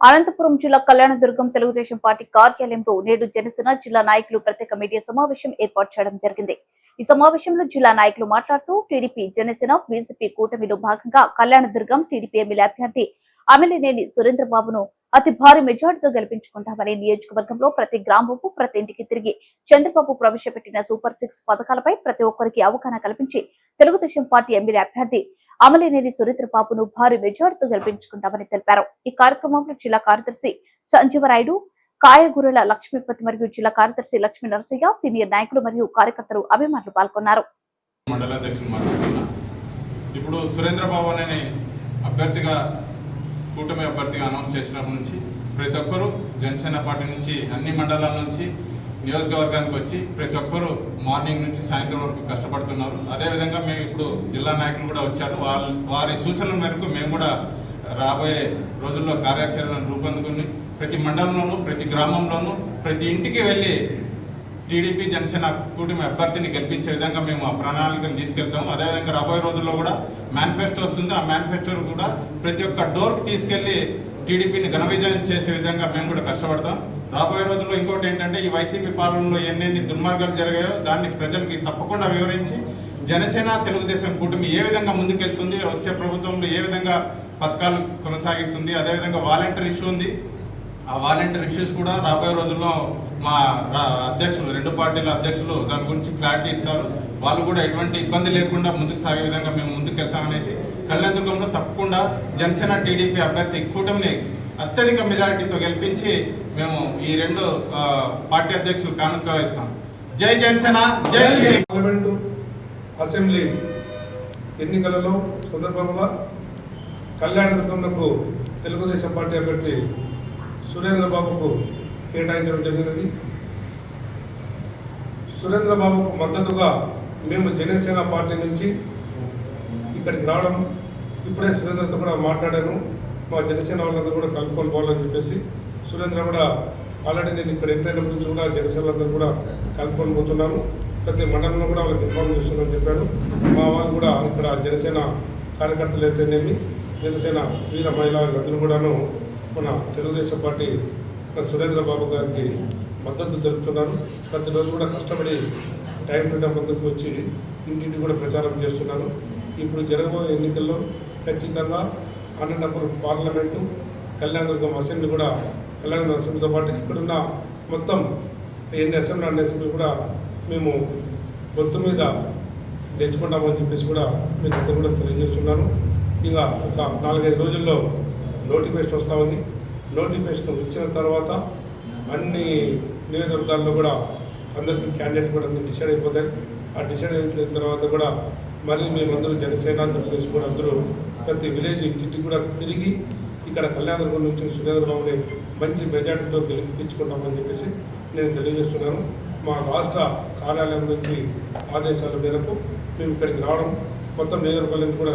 అనంతపురం జిల్లా కళ్యాణదుర్గం తెలుగుదేశం పార్టీ కార్యాలయంలో నేడు జనసేన జిల్లా నాయకులు ప్రత్యేక మీడియా సమావేశం ఏర్పాటు చేయడం జరిగింది. ఈ సమావేశంలో జిల్లా నాయకులు మాట్లాడుతూ టీడీపీ జనసేన బీజేపీ కూటమిలో భాగంగా కళ్యాణదుర్గం టీడీపీ ఎమ్మెల్యే అభ్యర్థి అమిలినేని సురేంద్రబాబును అతి భారీ మెజార్టీతో గెలిపించుకుంటామని నియోజకవర్గంలో ప్రతి గ్రామపు ప్రతి ఇంటికి తిరిగి చంద్రబాబు ప్రవేశపెట్టిన సూపర్ సిక్స్ పథకాలపై ప్రతి ఒక్కరికి అవగాహన కల్పించి తెలుగుదేశం పార్టీ ఎమ్మెల్యే అభ్యర్థి అమలేనేని సురేంద్రబాబును భారీ మెజార్టీతో గెలిపించుకుంటామని తెలిపారు. ఈ కార్యక్రమంలో జిల్లా కార్యదర్శి సంజీవరాయుడు కాయగూరల లక్ష్మీపతి మరియు జిల్లా కార్యదర్శి లక్ష్మీ నరసయ్య సీనియర్ నాయకులు మరియు కార్యకర్తలు అభిమానులు పాల్గొన్నారు. ఇప్పుడు సురేంద్రబాబు అనే అభ్యర్థిగా కూటమి అభ్యర్థిగా అనౌన్స్ చేసినప్పటి నుంచి ప్రతి ఒక్కరూ జనసేన పార్టీ నుంచి అన్ని మండలాల నుంచి నియోజకవర్గానికి వచ్చి ప్రతి ఒక్కరూ మార్నింగ్ నుంచి సాయంత్రం వరకు కష్టపడుతున్నారు. అదేవిధంగా మేము ఇప్పుడు జిల్లా నాయకులు కూడా వచ్చారు. వాళ్ళ వారి సూచనల మేరకు మేము కూడా రాబోయే రోజుల్లో కార్యాచరణను రూపొందుకుని ప్రతి మండలంలోనూ ప్రతి గ్రామంలోనూ ప్రతి ఇంటికి వెళ్ళి టీడీపీ జనసేన కూటమి అభ్యర్థిని గెలిపించే విధంగా మేము ఆ ప్రణాళికను తీసుకెళ్తాము. అదేవిధంగా రాబోయే రోజుల్లో కూడా మేనిఫెస్టో వస్తుంది. ఆ మేనిఫెస్టోలు కూడా ప్రతి ఒక్క డోర్కి తీసుకెళ్ళి టీడీపీని ఘన విజయం చేసే విధంగా మేము కూడా కష్టపడతాం. రాబోయే రోజుల్లో ఇంకోటి ఏంటంటే ఈ వైసీపీ పాలనలో ఎన్నెన్ని దుర్మార్గాలు జరిగాయో దాన్ని ప్రజలకి తప్పకుండా వివరించి జనసేన తెలుగుదేశం కూటమి ఏ విధంగా ముందుకెళ్తుంది వచ్చే ప్రభుత్వంలో ఏ విధంగా పథకాలు కొనసాగిస్తుంది అదేవిధంగా వాలంటీర్ ఇష్యూ ఉంది. ఆ వాలంటీర్ ఇష్యూస్ కూడా రాబోయే రోజుల్లో మా అధ్యక్షులు రెండు పార్టీల అధ్యక్షులు దాని గురించి క్లారిటీ ఇస్తారు. వాళ్ళు కూడా ఎటువంటి ఇబ్బంది లేకుండా ముందుకు సాగే విధంగా మేము ముందుకు వెళ్తామనేసి కళ్యాణదుర్గంలో తప్పకుండా జనసేన టీడీపీ అభ్యర్థి కూటమిని అత్యధిక మెజారిటీతో గెలిపించి మేము ఈ రెండు పార్టీ అధ్యక్షులు కానుక ఇస్తాం. జై జనసేన జై. పార్లమెంటు అసెంబ్లీ ఎన్నికలలో సందర్భంగా కళ్యాణదుర్గంకు తెలుగుదేశం పార్టీ అభ్యర్థి సురేంద్రబాబుకు కేటాయించడం జరిగినది. సురేంద్రబాబుకు మద్దతుగా మేము జనసేన పార్టీ నుంచి ఇక్కడికి రావడం ఇప్పుడే సురేంద్రతో కూడా మాట్లాడాను. మా జనసేన వాళ్ళందరూ కూడా కలుపుకొని పోవాలని చెప్పేసి సురేంద్ర కూడా ఆల్రెడీ నేను ఇక్కడ ఎంటర్ నుంచి కూడా జనసేన వాళ్ళందరూ కూడా కలుపుకొని పోతున్నాను ప్రతి మండలంలో కూడా వాళ్ళకి ఇన్ఫార్మ్ చేస్తున్నామని చెప్పాడు మా వాళ్ళు కూడా ఇక్కడ జనసేన కార్యకర్తలు అయితేనేమి జనసేన వీర మహిళలందరూ కూడాను మన తెలుగుదేశం పార్టీ మన సురేంద్ర బాబు గారికి మద్దతు తెలుపుతున్నారు. ప్రతిరోజు కూడా కష్టపడి టైం టు టైం ముందుకు వచ్చి ఇంటింటి కూడా ప్రచారం చేస్తున్నారు. ఇప్పుడు జరగబోయే ఎన్నికల్లో ఖచ్చితంగా అనంతపురం పార్లమెంటు కళ్యాణదుర్గం అసెంబ్లీ కూడా కళ్యాణ అసెంబ్లీతో పాటు ఇక్కడున్న మొత్తం ఎన్ని అసెంబ్లీ అన్ని అసెంబ్లీ కూడా మేము పొత్తు మీద తెచ్చుకుంటామని చెప్పేసి కూడా మీకు అందరూ కూడా తెలియజేస్తున్నాను. ఇక ఒక నాలుగైదు రోజుల్లో నోటిఫికేషన్ వస్తూ ఉంది. నోటిఫికేషన్ వచ్చిన తర్వాత అన్ని నియోజకవర్గాల్లో కూడా అందరికీ క్యాండిడేట్ కూడా డిసైడ్ అయిపోతాయి. ఆ డిసైడ్ అయిపోయిన తర్వాత కూడా మళ్ళీ మేమందరూ జనసేన తెలుగుదేశం కూడా అందరూ ప్రతి విలేజ్ ఇంటింటికి కూడా తిరిగి ఇక్కడ కళ్యాణదుర్గం నుంచి సురేంద్రబాబుని మంచి మెజార్టీతో గెలిపించుకుంటామని చెప్పేసి నేను తెలియజేస్తున్నాను. మా రాష్ట్ర కార్యాలయం నుంచి ఆదేశాల మేరకు మేము ఇక్కడికి రావడం మొత్తం నియోజకవర్గాలను కూడా